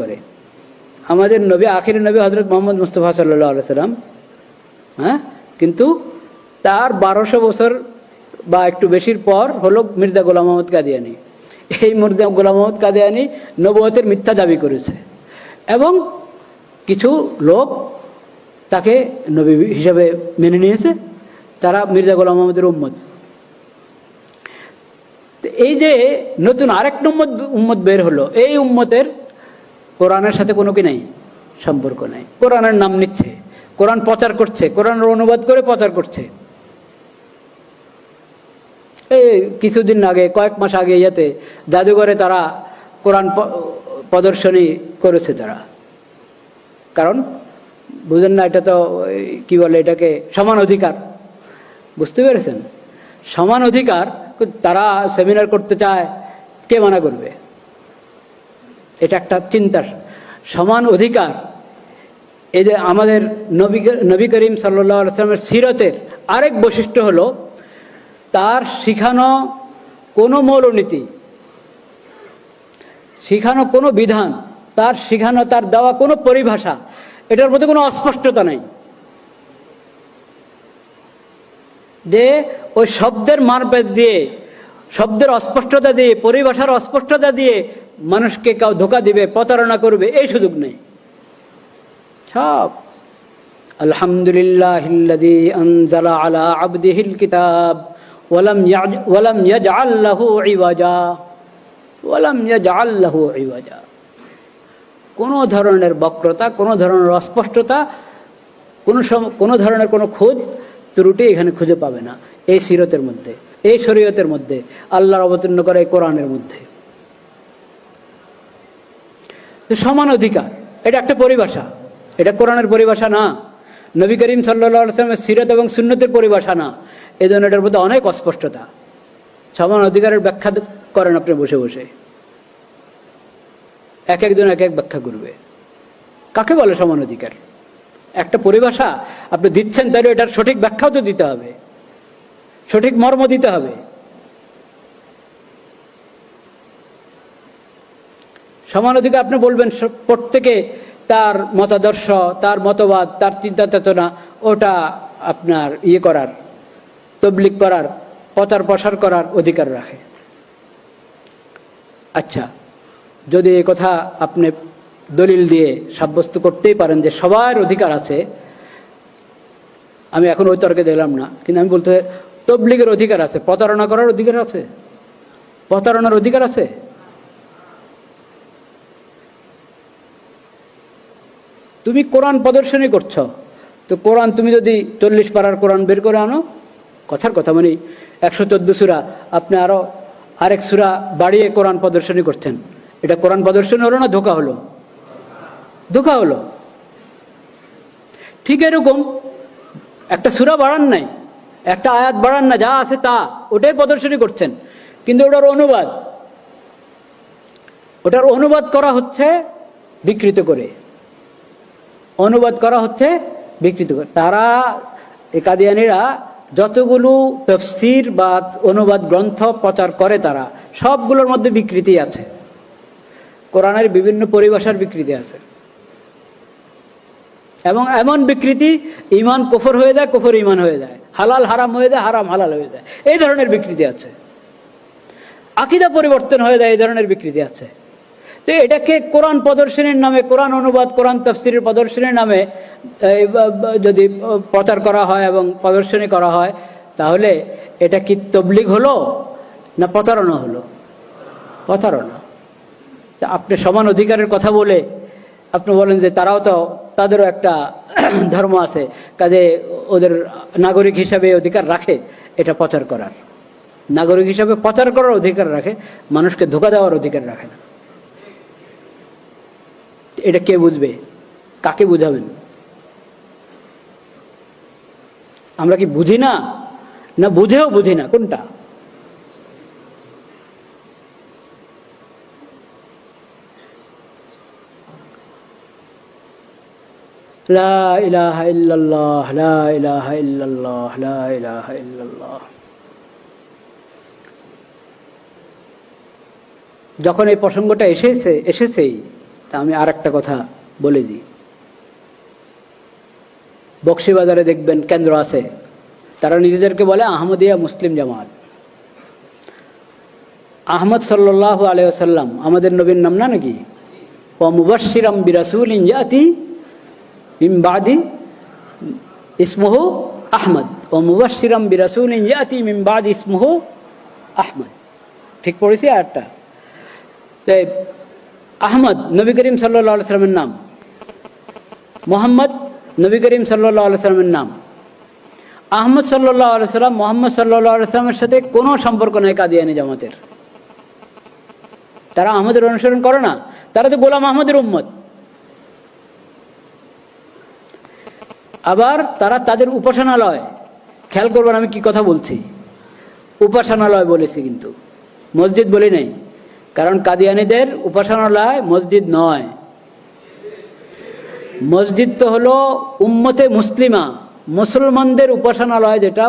করে। আমাদের নবী আখির নবী হজরত মোহাম্মদ মুস্তফা সাল্লাহ সাল্লাম হ্যাঁ? কিন্তু তার বারোশো বছর বা একটু বেশির পর হলো মির্জা গোলাম মোহাম্মদ কাদিয়ানি। এই মির্জা গোলাম মোহাম্মদ কাদিয়ানি নবতের মিথ্যা দাবি করেছে এবং কিছু লোক তাকে নবী হিসাবে মেনে নিয়েছে, তারা মির্জা গোলাম মোহাম্মদের উম্মত। এই যে নতুন আরেক উম্মত উম্মত বের হলো, এই উম্মতের কোরআনের সাথে কোনো কি নাই? সম্পর্ক নাই। কোরআনের নাম নিচ্ছে, কোরআন প্রচার করছে, কোরআনের অনুবাদ করে প্রচার করছে। এই কিছুদিন আগে, কয়েক মাস আগে ইয়েতে জাদুঘরে তারা কোরআন প্রদর্শনী করেছে তারা। কারণ বুঝেন না, এটা তো কি বলে এটাকে, সমান অধিকার। বুঝতে পেরেছেন? সমান অধিকার, তারা সেমিনার করতে চায়, কে মানা করবে? এটা একটা চিন্তা সমান অধিকার। এই যে আমাদের নবী নবী করিম সাল্লামের সিরতের আরেক বৈশিষ্ট্য হলো, তার শিখানো কোনো মৌলনীতি, শিখানো কোনো বিধান, তার শিখানো, তার দেওয়া কোনো পরিভাষা, এটার মধ্যে কোনো অস্পষ্টতা নাই। যে ওই শব্দের মারপেট দিয়ে, শব্দের অস্পষ্টতা দিয়ে, পরিভাষার অস্পষ্টতা দিয়ে মানুষকে কেউ ধোকা দিবে, প্রতারণা করবে, এই সুযোগ নেই। সব। আলহামদুলিল্লাহ আলা কিতাব, ওয়ালাম ধরনের বক্রতা, কোনো ধরনের অস্পষ্টতা, কোনো কোনো ধরনের কোনো খোঁজ ত্রুটি এখানে খুঁজে পাবে না। এই সিরতের মধ্যে, এই শরীয়তের মধ্যে, আল্লাহর অবতীর্ণ করা এই কোরআনের মধ্যে। সমান অধিকার। এটা একটা পরিভাষা। এটা কোরআনের পরিভাষা না। নবী করিম সাল্লামের সিরত এবং সুন্নতের পরিভাষা না। এই জন্য এটার মধ্যে অনেক অস্পষ্টতা। সমান অধিকারের ব্যাখ্যা করেন আপনি বসে বসে। এক একজন এক এক ব্যাখ্যা করবে। কাকে বলে সমান অধিকার? একটা পরিভাষা আপনি দিচ্ছেন তাহলে এটার সঠিক ব্যাখ্যাও তো দিতে হবে। সঠিক মর্ম দিতে হবে। সমান অধিকার আপনি বলবেন প্রত্যেকে তার মতাদর্শ, তার মতবাদ, তার চিন্তা চেতনা ওটা আপনার ইয়ে করার তবলিক করার, প্রচার প্রসার করার অধিকার রাখে। আচ্ছা যদি এ কথা আপনি দলিল দিয়ে সাব্যস্ত করতেই পারেন যে সবার অধিকার আছে, আমি এখন ওই তর্কে দিলাম না, কিন্তু আমি বলতে তবলিগের অধিকার আছে, প্রতারণা করার অধিকার আছে? প্রতারণার অধিকার আছে? তুমি কোরআন প্রদর্শনী করছ। তো কোরআন তুমি যদি চল্লিশ পাড়ার কোরআন বের করে আনো, কথার কথা মানে একশো চোদ্দ সুরা, আপনি আরও আরেক সুরা বাড়িয়ে কোরআন প্রদর্শনী করছেন এটা কোরআন প্রদর্শনী হলো না ধোকা হলো? ধোকা হলো। ঠিক এরকম একটা সুরা বাড়ান নাই, একটা আয়াত বাড়ান না, যা আছে তা, ওটাই প্রদর্শনী করছেন। কিন্তু ওটার অনুবাদ ওটার অনুবাদ করা হচ্ছে বিকৃত করে। অনুবাদ করা হচ্ছে বিকৃত তারা একাদিয়ানিরা যতগুলো তফসির বা অনুবাদ গ্রন্থ প্রচার করে তারা, সবগুলোর মধ্যে বিকৃতি আছে। কোরআনের বিভিন্ন পরিভাষার বিকৃতি আছে। এবং এমন বিকৃতি ইমান কুফর হয়ে যায়, কুফর ইমান হয়ে যায়। হালাল হারাম হয়ে যায়, হারাম হালাল হয়ে যায়। এই ধরনের বিকৃতি আছে। আকিদা পরিবর্তন হয়ে যায়, এই ধরনের বিকৃতি আছে। তো এটাকে কোরআন প্রদর্শনীর নামে, কোরআন অনুবাদ, কোরআন তফসিরের প্রদর্শনীর নামে যদি প্রচার করা হয় এবং প্রদর্শনী করা হয়, তাহলে এটা কি তবলিগ হলো না প্রতারণা হলো? প্রতারণা। তা আপনি সমান অধিকারের কথা বলে আপনি বলেন যে তারাও তো, তাদেরও একটা ধর্ম আছে, কাজে ওদের নাগরিক হিসাবে অধিকার রাখে এটা প্রচার করার। নাগরিক হিসাবে প্রচার করার অধিকার রাখে, মানুষকে ধোকা দেওয়ার অধিকার রাখে না। এটা কে বুঝবে? কাকে বুঝাবেন? আমরা কি বুঝি না? না বুঝেও বুঝি না, কোনটা? যখন এই প্রসঙ্গটা এসেছে, এসেছেই তা আমি আর একটা কথা বলে দিই। বক্সিবাজারে দেখবেন কেন্দ্র আছে। তারা নিজেদেরকে বলে আহমদিয়া মুসলিম জামাত। আহমদ সাল্লাহ আলাইসাল্লাম আমাদের নবীর নাম না নাকি? ও মুবাসিরাম বিরাসুল ইনজাতি ইমবাদি ইসমহু আহমদ। ও মুবাসিরাম বিরাসুল ইনজাতি মিমবাদ ইসমহু আহমদ। ঠিক পড়েছি আরটা আহমদ নবী করিম সাল্লাহ সাল্লামের নাম। মোহাম্মদ নবী করিম সাল্লাহ সাল্লামের নাম। আহমদ সাল্লাহ সাল্লাম মোহাম্মদ সাল্লাহ সাল্লামের সাথে কোনো সম্পর্ক নেই কাদিয়ানি জামাতের। তারা আহমদের অনুসরণ করে না, তারা তো গোলাম আহমদের উম্মত। আবার তারা তাদের উপাসনালয়, খেয়াল করবেন আমি কি কথা বলছি। উপাসনালয় বলেছি কিন্তু, মসজিদ বলি নাই। কারণ কাদিয়ানিদের উপাসনালয় মসজিদ নয়। মসজিদ তো হলো উম্মতে মুসলিমা মুসলমানদের উপাসনালয় যেটা